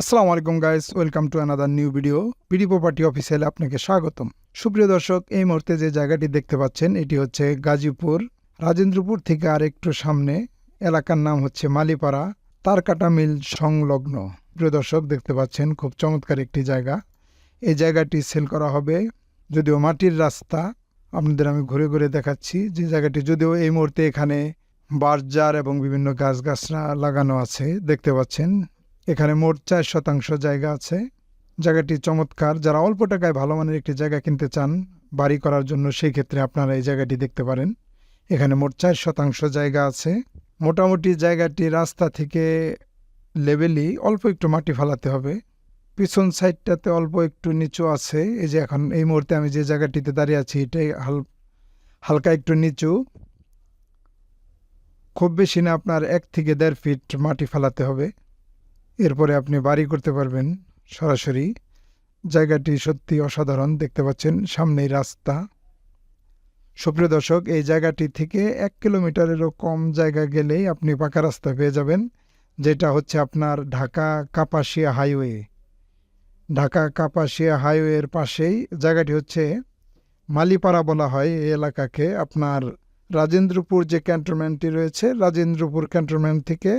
আসসালামু আলাইকুম guys welcome to another new video PD property অফিসিয়ালে আপনাকে স্বাগতম। সুপ্রিয় দর্শক, এই মুহূর্তে যে জায়গাটি দেখতে পাচ্ছেন, এটি হচ্ছে গাজীপুর, রাজেন্দ্রপুর থেকে আর একটু সামনে। এলাকার নাম হচ্ছে মালিপাড়া, তারকাটা মিল সংলগ্ন। প্রিয় দর্শক, দেখতে পাচ্ছেন খুব চমৎকার একটি জায়গা। এই জায়গাটি সেল করা হবে, যদিও মাটির রাস্তা। আপনাদের আমি ঘুরে ঘুরে দেখাচ্ছি যে জায়গাটি, যদিও এই মুহূর্তে এখানে বারজার এবং বিভিন্ন গাছগাছরা লাগানো আছে, দেখতে পাচ্ছেন। এখানে মোট চার শতাংশ জায়গা আছে। জায়গাটি চমৎকার। যারা অল্প টাকায় ভালো মানের একটি জায়গা কিনতে চান, বাড়ি করার জন্য সেই ক্ষেত্রে আপনারা এই জায়গাটি দেখতে পারেন। এখানে মোট চার শতাংশ জায়গা আছে। মোটামুটি জায়গাটি রাস্তা থেকে লেভেলই অল্প একটু মাটি ফালাতে হবে। পিছন সাইডটাতে অল্প একটু নিচু আছে। এই যে এখন এই মুহূর্তে আমি যে জায়গাটিতে দাঁড়িয়ে আছি, এটাই হাল, হালকা একটু নিচু। খুব বেশি না, আপনার এক থেকে দেড় ফিট মাটি ফালাতে হবে। এরপরে আপনি বাড়ি করতে পারবেন। সরাসরি জায়গাটি সত্যি অসাধারণ দেখতে পাচ্ছেন, সামনেই রাস্তা। সুপ্রিয় দর্শক, এই জায়গাটি থেকে এক কিলোমিটারেরও কম জায়গা গেলেই আপনি পাকা রাস্তা পেয়ে যাবেন, যেটা হচ্ছে আপনার ঢাকা কাপাসিয়া হাইওয়ে। ঢাকা কাপাসিয়া হাইওয়ের পাশেই জায়গাটি হচ্ছে মালিপাড়া বলা হয় এই এলাকাকে। আপনার রাজেন্দ্রপুর যে ক্যান্টনমেন্টটি রয়েছে, রাজেন্দ্রপুর ক্যান্টনমেন্ট থেকে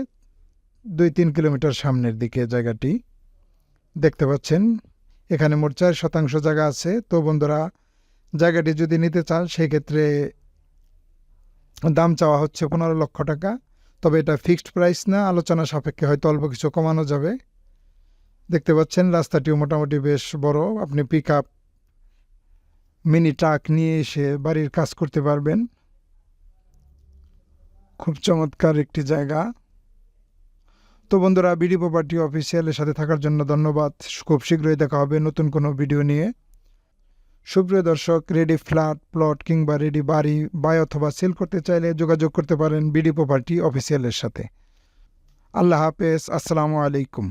দুই তিন কিলোমিটার সামনের দিকে জায়গাটি। দেখতে পাচ্ছেন, এখানে মোট চার শতাংশ জায়গা আছে। তো বন্ধুরা, জায়গাটি যদি নিতে চান সেই ক্ষেত্রে দাম চাওয়া হচ্ছে পনেরো লক্ষ টাকা। তবে এটা ফিক্সড প্রাইস না, আলোচনা সাপেক্ষে হয়তো অল্প কিছু কমানো যাবে। দেখতে পাচ্ছেন, রাস্তাটিও মোটামুটি বেশ বড়। আপনি পিক আপ মিনি ট্রাক নিয়ে এসে বাড়ির কাজ করতে পারবেন। খুব চমৎকার একটি জায়গা। তো বন্ধুরা বিডি প্রপার্টি অফিসিয়ালের সাথে থাকার জন্য ধন্যবাদ। খুব শীঘ্রই দেখা হবে নতুন কোনো ভিডিও নিয়ে। সুপ্রিয় দর্শক রেডি ফ্ল্যাট প্লট কিংবা রেডি বাড়ি বাই অথবা সেল করতে চাইলে যোগাযোগ করতে পারেন বিডি প্রপার্টি অফিসিয়ালের সাথে। আল্লাহ হাফেজ, আসসালামু আলাইকুম।